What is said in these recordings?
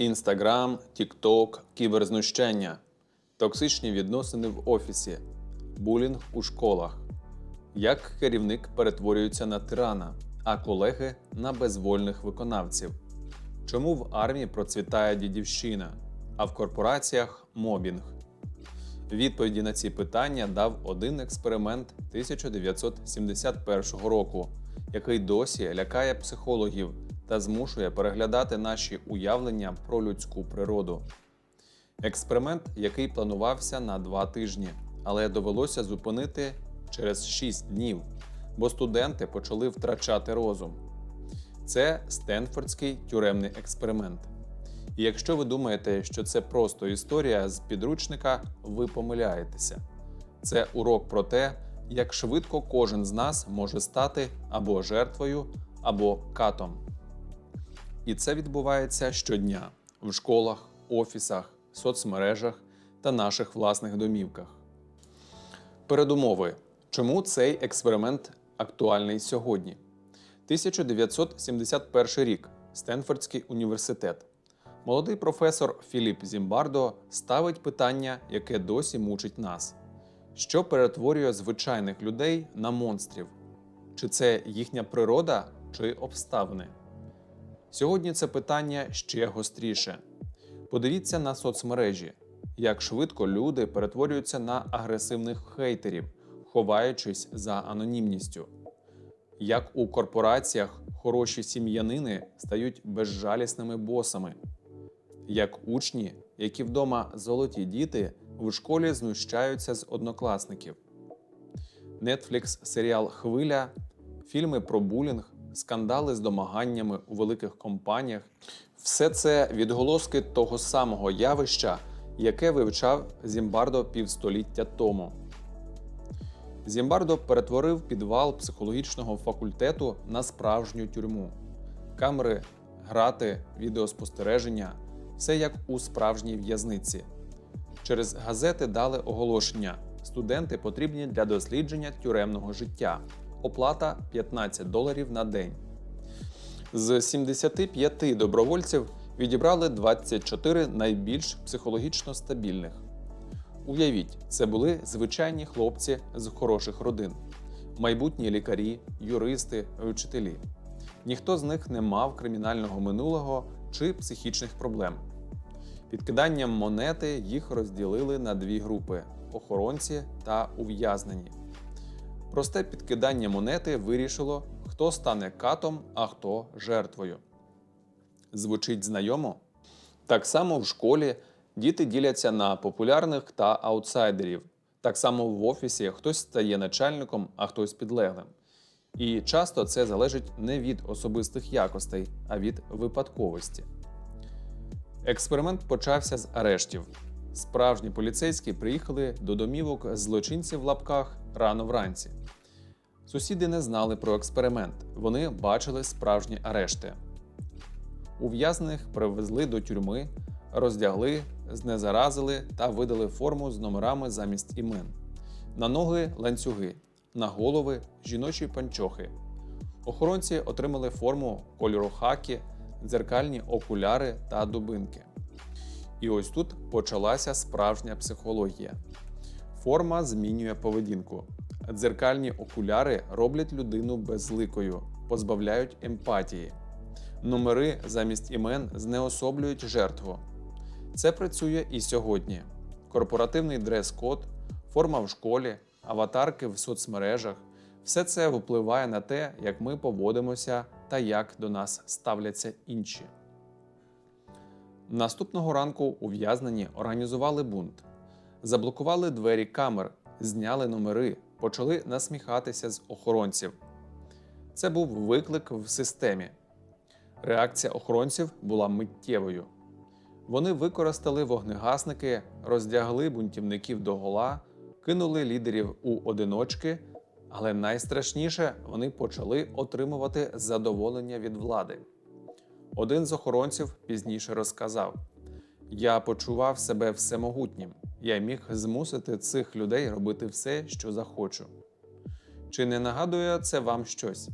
Інстаграм, Тікток, кіберзнущання, токсичні відносини в офісі, булінг у школах. Як керівник перетворюється на тирана, а колеги на безвольних виконавців. Чому в армії процвітає дідівщина, а в корпораціях мобінг? Відповіді на ці питання дав один експеримент 1971 року, який досі лякає психологів та змушує переглядати наші уявлення про людську природу. Експеримент, який планувався на два тижні, але довелося зупинити через 6 днів, бо студенти почали втрачати розум. Це Стенфордський тюремний експеримент. І якщо ви думаєте, що це просто історія з підручника, ви помиляєтеся. Це урок про те, як швидко кожен з нас може стати або жертвою, або катом. І це відбувається щодня в школах, офісах, соцмережах та наших власних домівках. Передумови. Чому цей експеримент актуальний сьогодні? 1971 рік Стенфордський університет. Молодий професор Філіп Зімбардо ставить питання, яке досі мучить нас: що перетворює звичайних людей на монстрів? Чи це їхня природа, чи обставини? Сьогодні це питання ще гостріше. Подивіться на соцмережі, як швидко люди перетворюються на агресивних хейтерів, ховаючись за анонімністю. Як у корпораціях хороші сім'янини стають безжалісними босами, як учні, які вдома золоті діти, в школі знущаються з однокласників. Netflix серіал Хвиля, фільми про булінг, скандали з домаганнями у великих компаніях все це відголоски того самого явища, яке вивчав Зімбардо півстоліття тому. Зімбардо перетворив підвал психологічного факультету на справжню тюрму. Камери, грати, відеоспостереження все як у справжній в'язниці. Через газети дали оголошення: студенти потрібні для дослідження тюремного життя. Оплата 15 доларів на день. З 75 добровольців відібрали 24 найбільш психологічно стабільних. Уявіть, це були звичайні хлопці з хороших родин, майбутні лікарі, юристи, вчителі. Ніхто з них не мав кримінального минулого чи психічних проблем. Під киданням монети їх розділили на дві групи охоронці та ув'язнені. Просте підкидання монети вирішило, хто стане катом, а хто жертвою. Звучить знайомо? Так само в школі діти діляться на популярних та аутсайдерів. Так само в офісі хтось стає начальником, а хтось підлеглим. І часто це залежить не від особистих якостей, а від випадковості. Експеримент почався з арештів. Справжні поліцейські приїхали до домівок злочинців в лапках рано вранці. Сусіди не знали про експеримент, вони бачили справжні арешти. Ув'язнених привезли до тюрми, роздягли, знезаразили та видали форму з номерами замість імен. На ноги ланцюги, на голови жіночі панчохи. Охоронці отримали форму кольору хакі, дзеркальні окуляри та дубинки. І ось тут почалася справжня психологія. Форма змінює поведінку. Дзеркальні окуляри роблять людину безликою, позбавляють емпатії. Номери замість імен знеособлюють жертву. Це працює і сьогодні. Корпоративний дрес-код, форма в школі, аватарки в соцмережах все це впливає на те, як ми поводимося та як до нас ставляться інші. Наступного ранку ув'язнені організували бунт, заблокували двері камер, зняли номери, почали насміхатися з охоронців. Це був виклик в системі. Реакція охоронців була миттєвою. Вони використали вогнегасники, роздягли бунтівників догола, кинули лідерів у одиночки, але найстрашніше вони почали отримувати задоволення від влади. Один з охоронців пізніше розказав: Я почував себе всемогутнім, я міг змусити цих людей робити все, що захочу. Чи не нагадує це вам щось?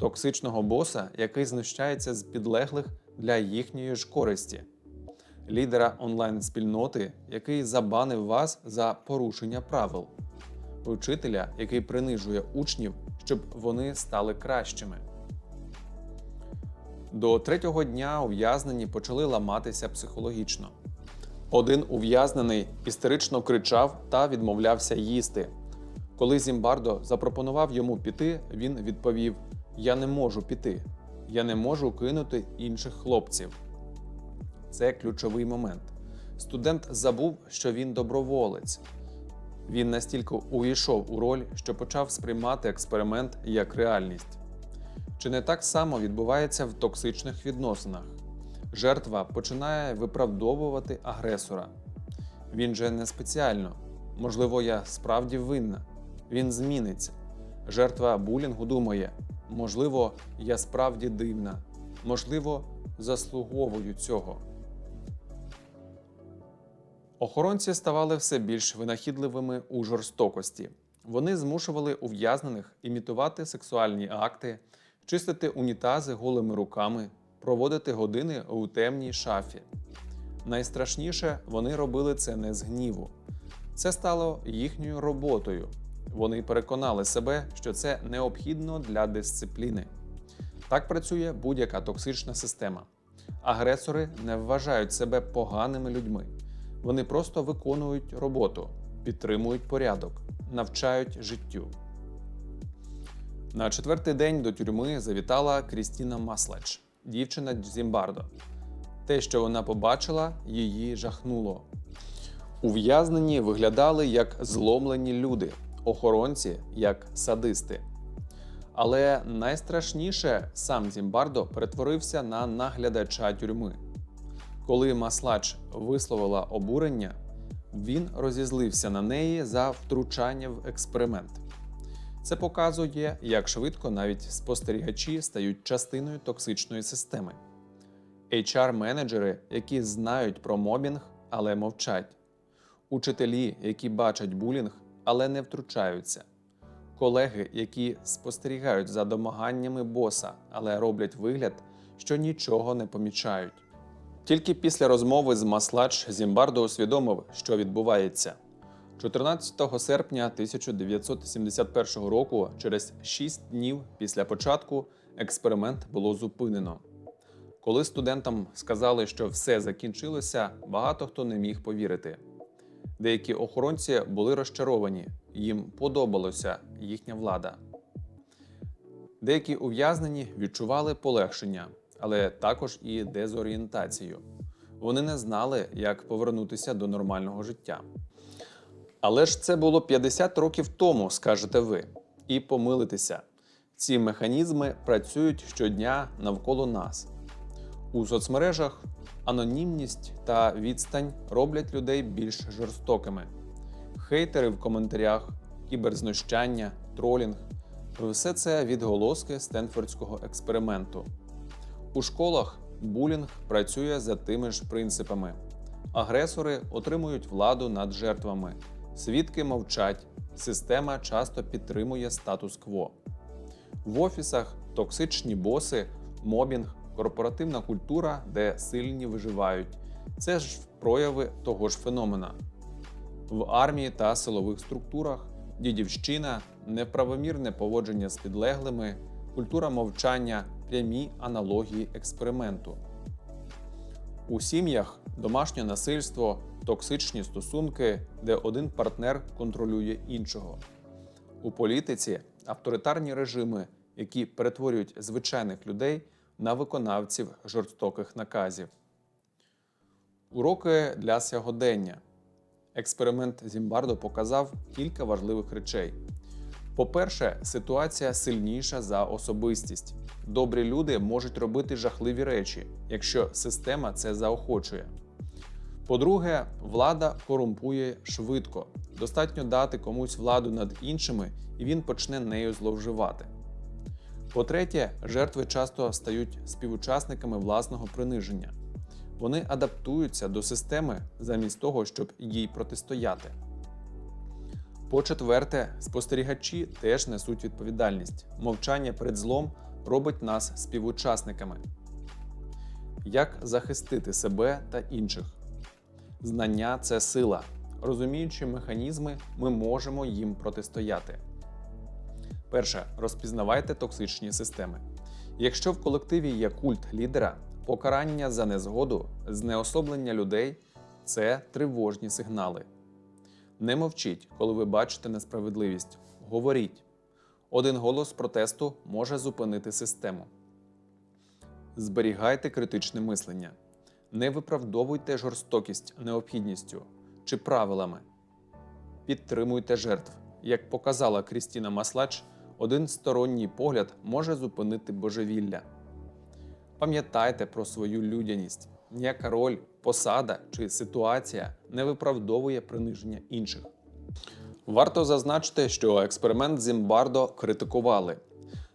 Токсичного боса, який знущається з підлеглих для їхньої ж користі. лідера онлайн-спільноти, який забанив вас за порушення правил, вчителя, який принижує учнів, щоб вони стали кращими. До третього дня ув'язнені почали ламатися психологічно. Один ув'язнений істерично кричав та відмовлявся їсти. Коли Зімбардо запропонував йому піти, він відповів: Я не можу піти, я не можу кинути інших хлопців. Це ключовий момент. Студент забув, що він доброволець. Він настільки увійшов у роль, що почав сприймати експеримент як реальність. Чи не так само відбувається в токсичних відносинах? Жертва починає виправдовувати агресора. Він же не спеціально. Можливо, я справді винна. Він зміниться. Жертва булінгу думає: можливо, я справді дивна, можливо, заслуговую цього. Охоронці ставали все більш винахідливими у жорстокості. Вони змушували ув'язнених імітувати сексуальні акти, чистити унітази голими руками, проводити години у темній шафі. Найстрашніше вони робили це не з гніву. Це стало їхньою роботою. Вони переконали себе, що це необхідно для дисципліни. Так працює будь-яка токсична система. Агресори не вважають себе поганими людьми. Вони просто виконують роботу, підтримують порядок, навчають життю. На четвертий день до тюрми завітала Крістіна Маслач, дівчина Зімбардо. Те, що вона побачила, її жахнуло. Ув'язнені виглядали як зломлені люди, охоронці як садисти. Але найстрашніше сам Зімбардо перетворився на наглядача тюрми. Коли Маслач висловила обурення, він розізлився на неї за втручання в експеримент. Це показує, як швидко навіть спостерігачі стають частиною токсичної системи. HR-менеджери, які знають про мобінг, але мовчать, учителі, які бачать булінг, але не втручаються, колеги, які спостерігають за домаганнями боса, але роблять вигляд, що нічого не помічають. Тільки після розмови з Маслач Зімбардо усвідомив, що відбувається. 14 серпня 1971 року, через 6 днів після початку, експеримент було зупинено. Коли студентам сказали, що все закінчилося, багато хто не міг повірити. Деякі охоронці були розчаровані, їм подобалося їхня влада. Деякі ув'язнені відчували полегшення, але також і дезорієнтацію. Вони не знали, як повернутися до нормального життя. Але ж це було 50 років тому, скажете ви, і помилитеся. Ці механізми працюють щодня навколо нас. У соцмережах анонімність та відстань роблять людей більш жорстокими. Хейтери в коментарях, кіберзнущання, тролінг все це відголоски стенфордського експерименту. У школах булінг працює за тими ж принципами. Агресори отримують владу над жертвами, свідки мовчать, система часто підтримує статус-кво. В офісах токсичні боси, мобінг, корпоративна культура, де сильні виживають. Це ж прояви того ж феномена. В армії та силових структурах дідівщина, неправомірне поводження з підлеглими, культура мовчання, прямі аналогії експерименту. У сім'ях домашнє насильство, токсичні стосунки, де один партнер контролює іншого. У політиці авторитарні режими, які перетворюють звичайних людей на виконавців жорстоких наказів. Уроки для сьогодення. Експеримент Зімбардо показав кілька важливих речей. По-перше, ситуація сильніша за особистість. Добрі люди можуть робити жахливі речі, якщо система це заохочує. По-друге, влада корумпує швидко. Достатньо дати комусь владу над іншими, і він почне нею зловживати. По-третє, жертви часто стають співучасниками власного приниження. Вони адаптуються до системи замість того, щоб їй протистояти. По-четверте, спостерігачі теж несуть відповідальність. Мовчання перед злом робить нас співучасниками. Як захистити себе та інших? Знання це сила. Розуміючи механізми, ми можемо їм протистояти. Перше, розпізнавайте токсичні системи. Якщо в колективі є культ лідера, покарання за незгоду, знеособлення людей це тривожні сигнали. Не мовчіть, коли ви бачите несправедливість. Говоріть. Один голос протесту може зупинити систему. Зберігайте критичне мислення. Не виправдовуйте жорстокість необхідністю чи правилами. Підтримуйте жертв. Як показала Крістіна Маслач, один сторонній погляд може зупинити божевілля. Пам'ятайте про свою людяність. Ніяка роль, посада чи ситуація не виправдовує приниження інших. Варто зазначити, що експеримент Зімбардо критикували.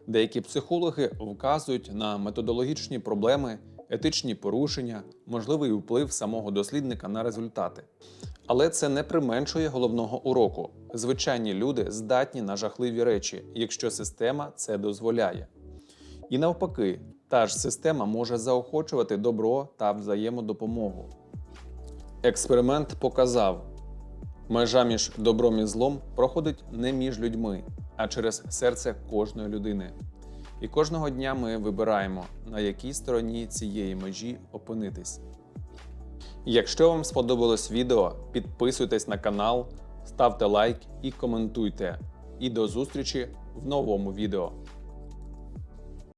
Деякі психологи вказують на методологічні проблеми, етичні порушення, можливий вплив самого дослідника на результати. Але це не применшує головного уроку. Звичайні люди здатні на жахливі речі, якщо система це дозволяє. І навпаки, та ж система може заохочувати добро та взаємодопомогу. Експеримент показав, межа між добром і злом проходить не між людьми, а через серце кожної людини. І кожного дня ми вибираємо, на якій стороні цієї межі опинитись. Якщо вам сподобалось відео, підписуйтесь на канал, ставте лайк і коментуйте. І до зустрічі в новому відео.